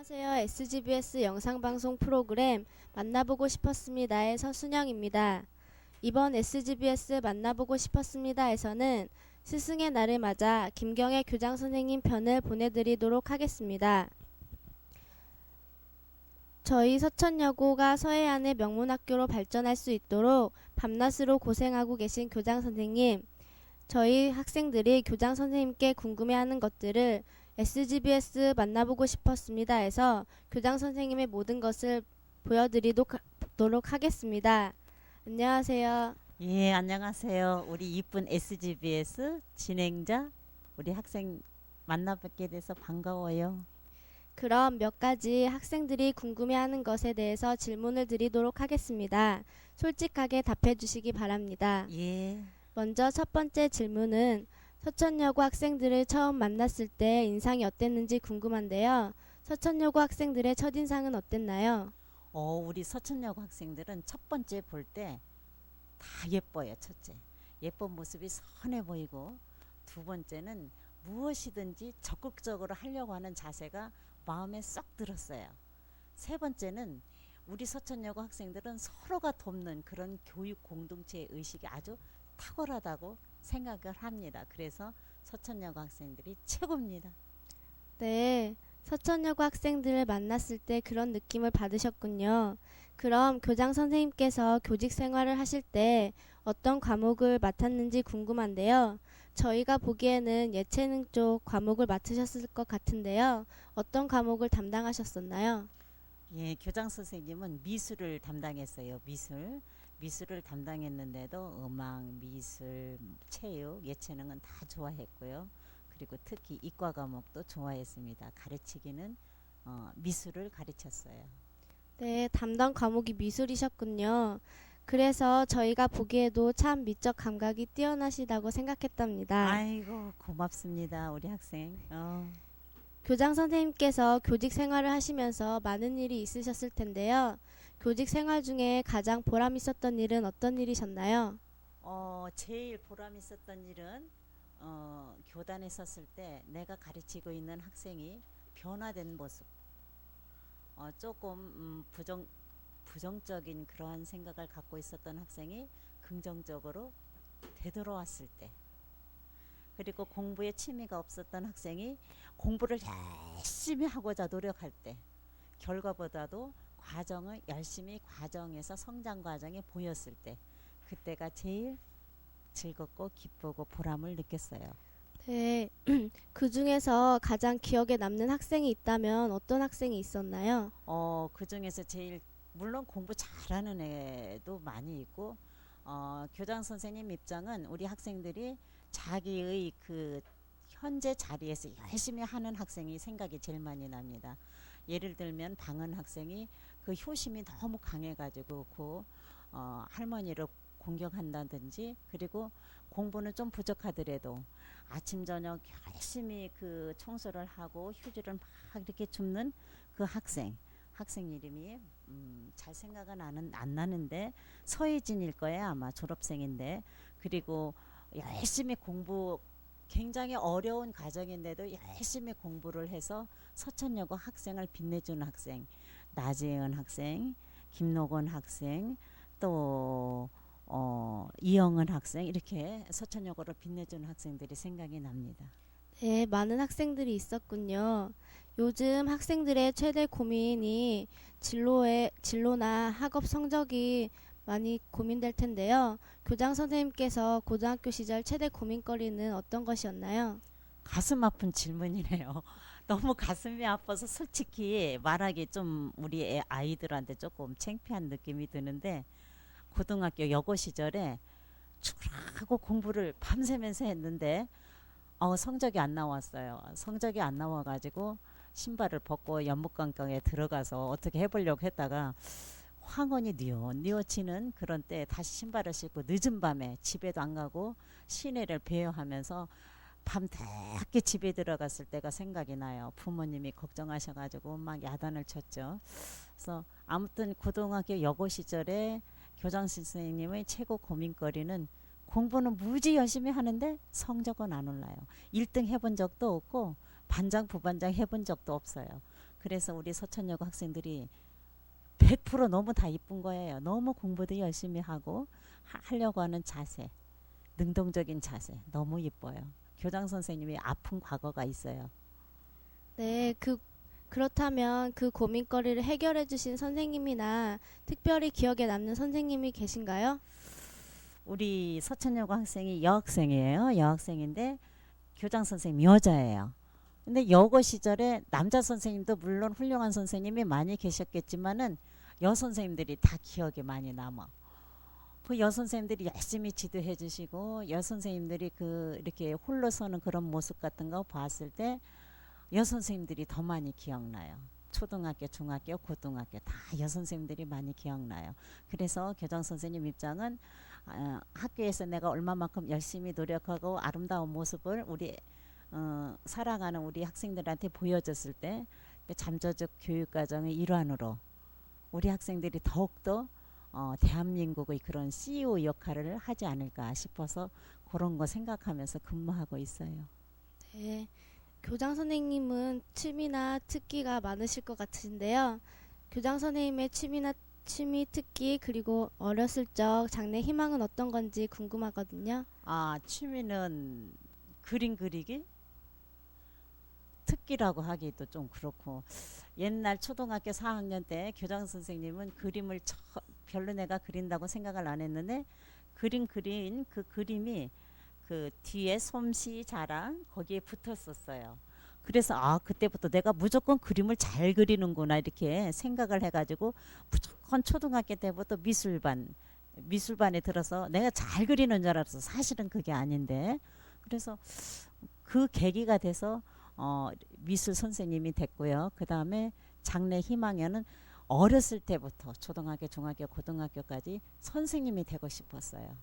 안녕하세요. SGBS 영상방송 프로그램 만나보고 싶었습니다의 서순영입니다. 이번 SGBS 만나보고 싶었습니다에서는 스승의 날을 맞아 김경애 교장 선생님 편을 보내드리도록 하겠습니다. 저희 서천여고가 서해안의 명문학교로 발전할 수 있도록 밤낮으로 고생하고 계신 교장 선생님, 저희 학생들이 교장 선생님께 궁금해하는 것들을 SGBS 만나보고 싶었습니다 해서 교장 선생님의 모든 것을 보여드리도록 하겠습니다. 안녕하세요. 예, 안녕하세요. 우리 이쁜 SGBS 진행자 우리 학생 만나 뵙게 돼서 반가워요. 그럼 몇 가지 학생들이 궁금해하는 것에 대해서 질문을 드리도록 하겠습니다. 솔직하게 답해 주시기 바랍니다. 예. 먼저 첫 번째 질문은 서천여고 학생들을 처음 만났을 때 인상이 어땠는지 궁금한데요. 서천여고 학생들의 첫인상은 어땠나요? 어, 우리 서천여고 학생들은 첫 번째 볼 때 다 예뻐요. 첫째. 예쁜 모습이 선해 보이고 두 번째는 무엇이든지 적극적으로 하려고 하는 자세가 마음에 쏙 들었어요. 세 번째는 우리 서천여고 학생들은 서로가 돕는 그런 교육 공동체 의식이 아주 탁월하다고 생각을 합니다. 그래서 서천여고 학생들이 최고입니다. 네. 서천여고 학생들을 만났을 때 그런 느낌을 받으셨군요. 그럼 교장 선생님께서 교직 생활을 하실 때 어떤 과목을 맡았는지 궁금한데요. 저희가 보기에는 예체능 쪽 과목을 맡으셨을 것 같은데요. 어떤 과목을 담당하셨었나요? 예, 교장 선생님은 미술을 담당했어요. 미술. 미술을 담당했는데도 음악, 미술, 체육, 예체능은 다 좋아했고요. 그리고 특히 이과 과목도 좋아했습니다. 가르치기는 어, 미술을 가르쳤어요. 네, 담당 과목이 미술이셨군요. 그래서 저희가 보기에도 참 미적 감각이 뛰어나시다고 생각했답니다. 아이고 고맙습니다, 우리 학생. 어, 교장 선생님께서 교직 생활을 하시면서 많은 일이 있으셨을 텐데요. 교직 생활 중에 가장 보람 있었던 일은 어떤 일이셨나요? 어, 제일 보람 있었던 일은 어, 교단에 섰을 때 내가 가르치고 있는 학생이 변화된 모습. 어, 조금 음, 부정 부정적인 그러한 생각을 갖고 있었던 학생이 긍정적으로 되돌아왔을 때. 그리고 공부에 취미가 없었던 학생이 공부를 열심히 하고자 노력할 때. 결과보다도 과정을 열심히 과정에서 성장 과정이 보였을 때. 그때가 제일 즐겁고 기쁘고 보람을 느꼈어요. 네. 그 중에서 가장 기억에 남는 학생이 있다면 어떤 학생이 있었나요? 어, 그 중에서 제일 물론 공부 잘하는 애도 많이 있고 어, 교장 선생님 입장은 우리 학생들이 자기의 그 현재 자리에서 열심히 하는 학생이 생각이 제일 많이 납니다. 예를 들면 방은 학생이 그 효심이 너무 강해가지고 그 어, 할머니를 공격한다든지 그리고 공부는 좀 부족하더라도 아침 저녁 열심히 그 청소를 하고 휴지를 막 이렇게 줍는 그 학생 학생 이름이 음, 잘 생각은 안, 안 나는데 서혜진일 거예요 아마 졸업생인데. 그리고 열심히 공부 굉장히 어려운 과정인데도 열심히 공부를 해서 서천여고 학생을 빛내주는 학생 나재은 학생 김노건 학생 또 어, 이영은 학생 이렇게 서천여고를 빛내주는 학생들이 생각이 납니다. 네, 많은 학생들이 있었군요. 요즘 학생들의 최대 고민이 진로의 진로나 학업 성적이 많이 고민될 텐데요. 교장 선생님께서 고등학교 시절 최대 고민거리는 어떤 것이었나요? 가슴 아픈 질문이네요. 너무 가슴이 아파서 솔직히 말하기 좀 우리 애 아이들한테 조금 창피한 느낌이 드는데 고등학교 여고 시절에 죽으라고 공부를 밤새면서 했는데 어, 성적이 안 나왔어요. 성적이 안 나와가지고 신발을 벗고 연못강가에 들어가서 어떻게 해보려고 했다가 황혼이 뉘어 뉘어치는 그런 때 다시 신발을 신고 늦은 밤에 집에도 안 가고 시내를 배회하면서 밤 늦게 집에 들어갔을 때가 생각이 나요. 부모님이 걱정하셔가지고 막 야단을 쳤죠. 그래서 아무튼 고등학교 여고 시절에 교장 선생님의 최고 고민거리는 공부는 무지 열심히 하는데 성적은 안 올라요. 1등 해본 적도 없고 반장 부반장 해본 적도 없어요. 그래서 우리 서천여고 학생들이 100% 너무 다 이쁜 거예요. 너무 공부도 열심히 하고 하, 하려고 하는 자세, 능동적인 자세 너무 이뻐요. 교장 선생님이 아픈 과거가 있어요. 네, 그 그렇다면 그 고민거리를 해결해 주신 선생님이나 특별히 기억에 남는 선생님이 계신가요? 우리 서천여고 학생이 여학생이에요. 여학생인데 교장 선생님 여자예요. 근데 여고 시절에 남자 선생님도 물론 훌륭한 선생님이 많이 계셨겠지만은 여 선생님들이 다 기억에 많이 남아. 그 여 선생님들이 열심히 지도해 주시고 여 선생님들이 그 이렇게 홀로 서는 그런 모습 같은 거 봤을 때 여 선생님들이 더 많이 기억나요. 초등학교, 중학교, 고등학교 다 여 선생님들이 많이 기억나요. 그래서 교장 선생님 입장은 어, 학교에서 내가 얼마만큼 열심히 노력하고 아름다운 모습을 우리 어, 사랑하는 우리 학생들한테 보여줬을 때그 잠재적 교육 과정의 일환으로 우리 학생들이 더욱더 어, 대한민국의 그런 CEO 역할을 하지 않을까 싶어서 그런 거 생각하면서 근무하고 있어요. 네. 교장 선생님은 취미나 특기가 많으실 것 같으신데요. 교장 선생님의 취미나 취미 특기 그리고 어렸을 적 장래 희망은 어떤 건지 궁금하거든요. 아 취미는 그림 그리기 특기라고 하기도 좀 그렇고 옛날 초등학교 4학년 때 교장 선생님은 그림을 처, 별로 내가 그린다고 생각을 안 했는데 그림 그린 그 그림이 그 뒤에 솜씨 자랑 거기에 붙었었어요. 그래서 아 그때부터 내가 무조건 그림을 잘 그리는구나 이렇게 생각을 해가지고 무조건 초등학교 때부터 미술반 미술반에 들어서 내가 잘 그리는 줄 알았어. 사실은 그게 아닌데. 그래서 그 계기가 돼서 어, 미술 선생님이 됐고요. 그 다음에 장래 희망에는 어렸을 때부터 초등학교, 중학교, 고등학교까지 선생님이 되고 싶었어요.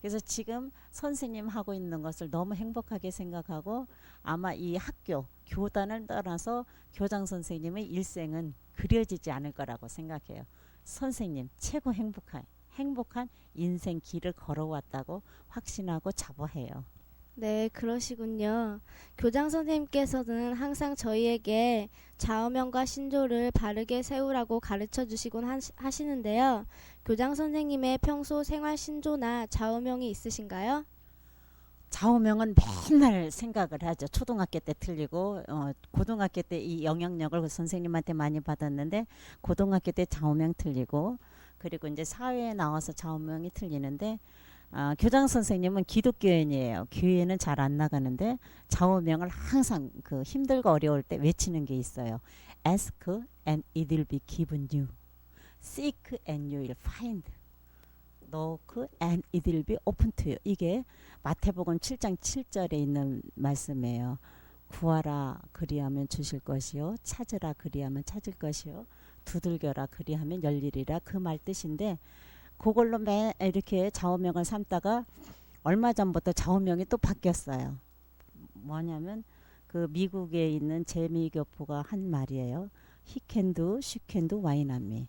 그래서 지금 선생님 하고 있는 것을 너무 행복하게 생각하고 아마 이 학교, 교단을 떠나서 교장 선생님의 일생은 그려지지 않을 거라고 생각해요. 선생님 최고 행복한 행복한 인생 길을 걸어왔다고 확신하고 자부해요. 네, 그러시군요. 교장 선생님께서는 항상 저희에게 좌우명과 신조를 바르게 세우라고 가르쳐 주시곤 하시- 하시는데요. 교장 선생님의 평소 생활 신조나 좌우명이 있으신가요? 좌우명은 맨날 생각을 하죠. 초등학교 때 틀리고 어, 고등학교 때 이 영향력을 그 선생님한테 많이 받았는데 고등학교 때 좌우명 틀리고 그리고 이제 사회에 나와서 좌우명이 틀리는데 아, 교장 선생님은 기독교인이에요. 교회는 잘 안 나가는데 좌우명을 항상 그 힘들고 어려울 때 외치는 게 있어요. Ask and it will be given you. Seek and you will find. Knock and it will be open to you. 이게 마태복음 7장 7절에 있는 말씀이에요. 구하라 그리하면 주실 것이요 찾으라 그리하면 찾을 것이요 두들겨라 그리하면 열리리라 그 말 뜻인데 그걸로 매 이렇게 좌우명을 삼다가 얼마 전부터 좌우명이 또 바뀌었어요. 뭐냐면 그 미국에 있는 제미 교포가 한 말이에요. Why not me?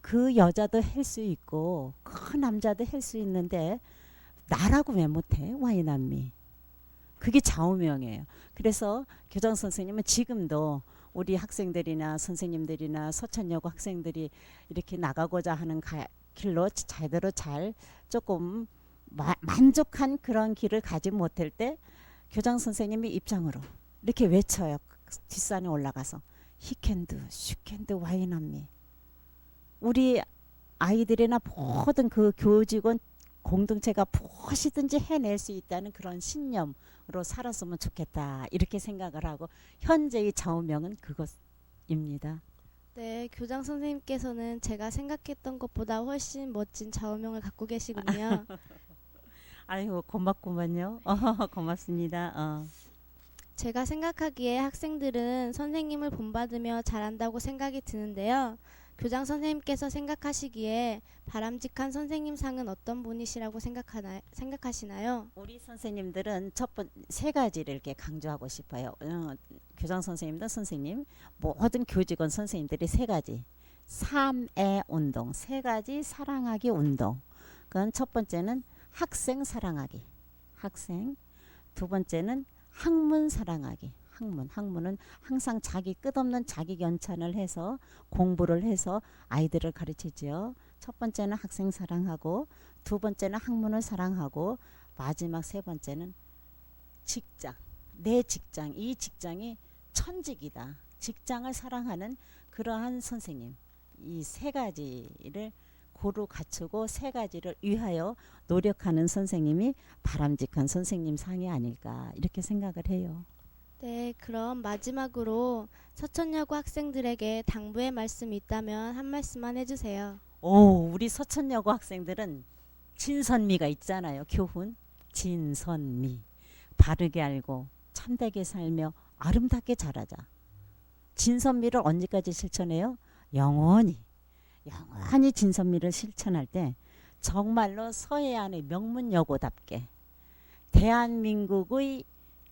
그 여자도 할 수 있고 그 남자도 할 수 있는데 나라고 왜 못해? Me? 그게 좌우명이에요. 그래서 교장 선생님은 지금도 우리 학생들이나 선생님들이나 서천여고 학생들이 이렇게 나가고자 하는 가, 길로 제대로 잘 조금 마, 만족한 그런 길을 가지 못할 때 교장 선생님이 입장으로 이렇게 외쳐요. 뒷산에 올라가서 why not me? 우리 아이들이나 모든 그 교직원 공동체가 무엇이든지 해낼 수 있다는 그런 신념으로 살았으면 좋겠다 이렇게 생각을 하고 현재의 좌우명은 그것입니다. 네, 교장 선생님께서는 제가 생각했던 것보다 훨씬 멋진 좌우명을 갖고 계시군요. 아이고 고맙구만요. 어, 고맙습니다. 어. 제가 생각하기에 학생들은 선생님을 본받으며 잘한다고 생각이 드는데요. 교장 선생님께서 생각하시기에 바람직한 선생님 상은 어떤 분이시라고 생각하나, 생각하시나요? 우리 선생님들은 첫 번 세 가지를 이렇게 강조하고 싶어요. 어, 교장 선생님들 선생님 모든 교직원 선생님들이 세 가지 삶의 운동 세 가지 사랑하기 운동. 그건 첫 번째는 학생 사랑하기 학생 두 번째는 학문 사랑하기. 학문. 학문은 항상 자기 끝없는 자기 연찬을 해서 공부를 해서 아이들을 가르치지요. 첫 번째는 학생 사랑하고 두 번째는 학문을 사랑하고 마지막 세 번째는 직장. 내 직장. 이 직장이 천직이다. 직장을 사랑하는 그러한 선생님. 이 세 가지를 고루 갖추고 세 가지를 위하여 노력하는 선생님이 바람직한 선생님 상이 아닐까 이렇게 생각을 해요. 네, 그럼 마지막으로 서천여고 학생들에게 당부의 말씀이 있다면 한 말씀만 해주세요. 오, 우리 서천여고 학생들은 진선미가 있잖아요. 교훈. 진선미. 바르게 알고 참되게 살며 아름답게 자라자. 진선미를 언제까지 실천해요? 영원히. 영원히 진선미를 실천할 때 정말로 서해안의 명문여고답게 대한민국의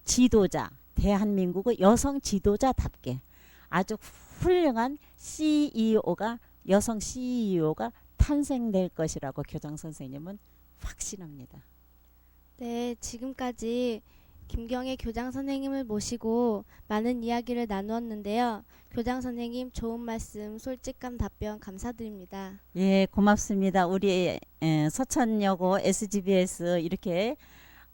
지도자, 대한민국의 여성 지도자답게 아주 훌륭한 CEO가 여성 CEO가 탄생될 것이라고 교장 선생님은 확신합니다. 네, 지금까지 김경애 교장 선생님을 모시고 많은 이야기를 나누었는데요. 교장 선생님 좋은 말씀, 솔직한 답변 감사드립니다. 예, 고맙습니다. 우리 에, 서천여고 SGBS 이렇게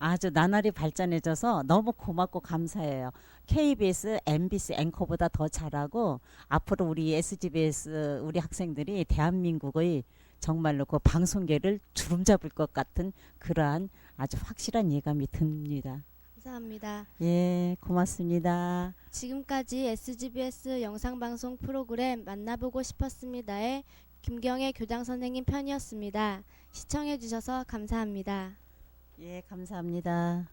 아주 나날이 발전해져서 너무 고맙고 감사해요. KBS, MBC 앵커보다 더 잘하고 앞으로 우리 SGBS 우리 학생들이 대한민국의 정말로 그 방송계를 주름잡을 것 같은 그러한 아주 확실한 예감이 듭니다. 감사합니다. 예, 고맙습니다. 지금까지 SGBS 영상방송 프로그램 만나보고 싶었습니다의 김경애 교장 선생님 편이었습니다. 시청해주셔서 감사합니다. 예, 감사합니다.